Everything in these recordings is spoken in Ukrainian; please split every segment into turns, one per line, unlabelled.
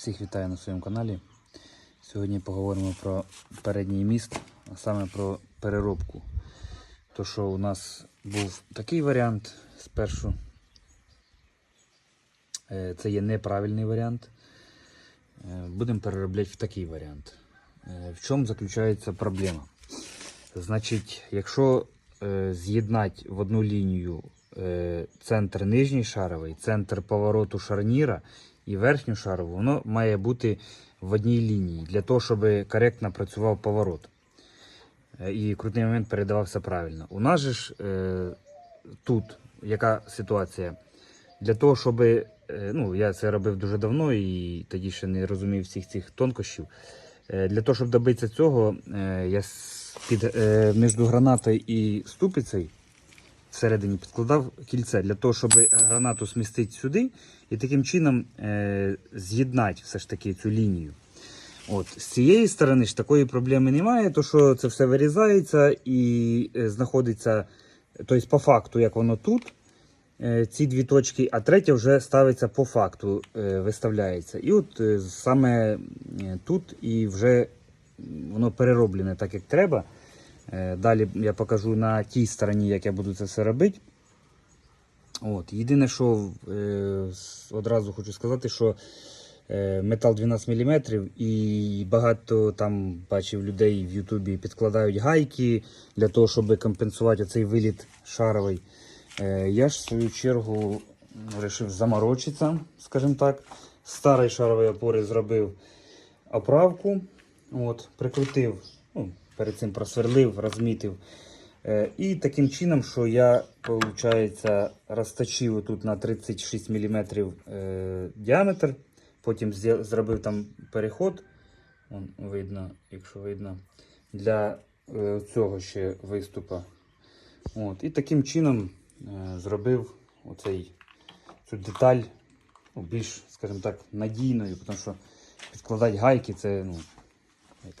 Всіх вітаю на своєму каналі. Сьогодні поговоримо про передній міст, а саме про переробку. То, що у нас був такий варіант спершу. Е, Це є неправильний варіант. Е, Будемо переробляти в такий варіант. Е, В чому заключається проблема? Значить, якщо з'єднати в одну лінію центр нижній шаровий, центр повороту шарніра і верхню шарову, воно має бути в одній лінії для того, щоб коректно працював поворот. Е, І крутний момент передавався правильно. У нас же ж е, тут яка ситуація? Для того, щоб е, ну, я це робив дуже давно і тоді ще не розумів всіх цих тонкощів. Е, Для того, щоб добитися цього, е, я під, е, між гранатою і ступицею всередині підкладав кільце для того, щоб гранату смістити сюди і таким чином е, з'єднати все ж таки цю лінію. От, з цієї сторони ж такої проблеми немає, то що це все вирізається і е, знаходиться, тобто по факту, як воно тут, е, ці дві точки, а третя вже ставиться по факту, е, виставляється. І от е, саме е, тут і вже воно перероблене так, як треба. Е, Далі я покажу на тій стороні, як я буду це все робити. От. Єдине, що е, одразу хочу сказати, що е, метал 12 мм і багато там бачив людей в Ютубі підкладають гайки для того, щоб компенсувати цей виліт шаровий. Е, я ж в свою чергу вирішив заморочитися, скажімо так. З старої шарової опори зробив оправку, от, прикрутив, перед цим просверлив, розмітив. Е, І таким чином, що я, виходить, розточив тут на 36 мм е, діаметр, потім зробив там переход, Вон, видно, якщо видно, для е, цього ще виступа. От, і таким чином зробив оцей, цю деталь ну, більш, скажімо так, надійною, тому що підкладати гайки це, ну,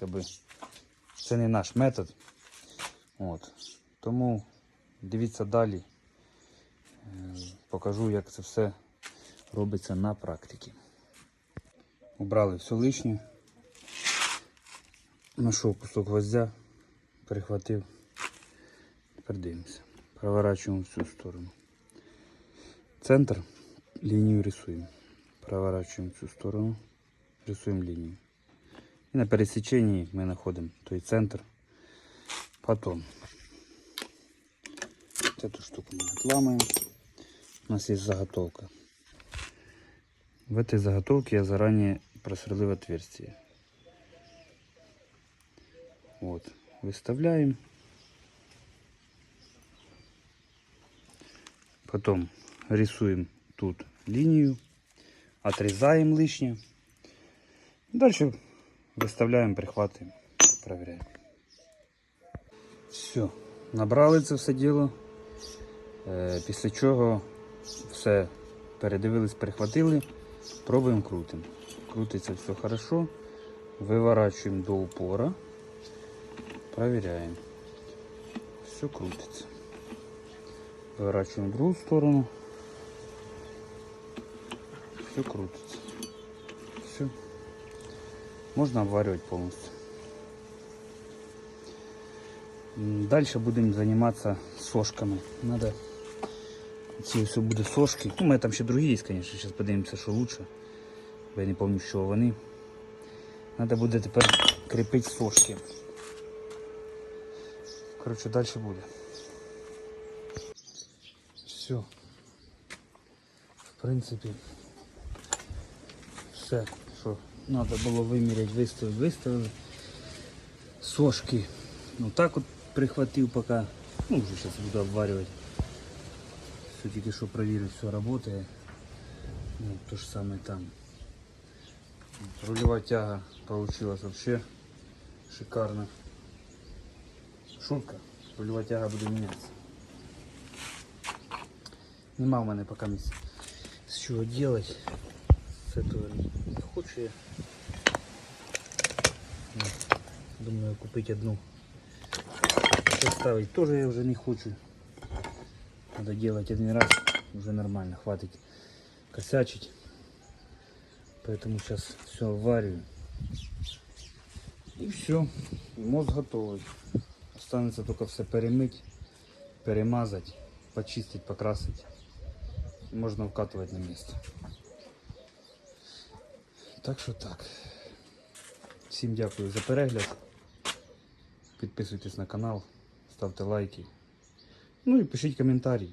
якби, це не наш метод. От. Тому дивіться далі. Е, Покажу, як це все робиться на практиці. Убрали все лишнє. Знайшов кусок гвоздя, перехватив. Тепер дивимося. Проворачуємо в сторону. Центр, лінію рисуємо. Проворачуємо цю сторону, рисуємо лінію. І на пересеченні ми знаходимо той центр. Потом вот эту штуку мы отламываем. У нас есть заготовка. В этой заготовке я заранее просверлил отверстие. Вот. Выставляем. Потом рисуем тут линию. Отрезаем лишнее. Дальше выставляем, прихватываем, проверяем. Все, набрали це все діло. Е, після чого все передивились, перехватили, пробуємо крутимо. Крутиться все хорошо. Виворачуємо до упора. Проверяємо. Все крутиться. Виворачуємо в другу сторону. Все крутиться. Все. Можна обварювати повністю. М, Дальше будемо займатися сошками. Надо ці все буде сошки. Ну, у мене там ще другі є, звісно. Зараз подивимося, що лучше. Я не пам'ятаю, що вони. Треба буде тепер кріпити сошки. Коротше, далі буде. Все. В принципі, все, що треба було виміряти, виставити, виставили. Сошки. Ну так от прихватив поки. Ну вже зараз буду обварювати. Все тільки що провірив, все працює. Ну, то ж саме там. Рулева тяга получилась вообще шикарно. Шутка. Рулева тяга буде мінятися. Нема в мене поки місця з чого делать. З этого не хочу я. Ну, Думаю купить одну. Ставить тоже я уже не хочу. Надо делать один раз, уже нормально, хватит косячить. Поэтому сейчас все варю. И все. Мозг готовий. Останется только все перемыть, перемазать, почистить, покрасить. Можно вкатывать на место. Так що так. Всім дякую за перегляд. Підписуйтесь на канал, ставте лайки. Ну і пишіть коментарі.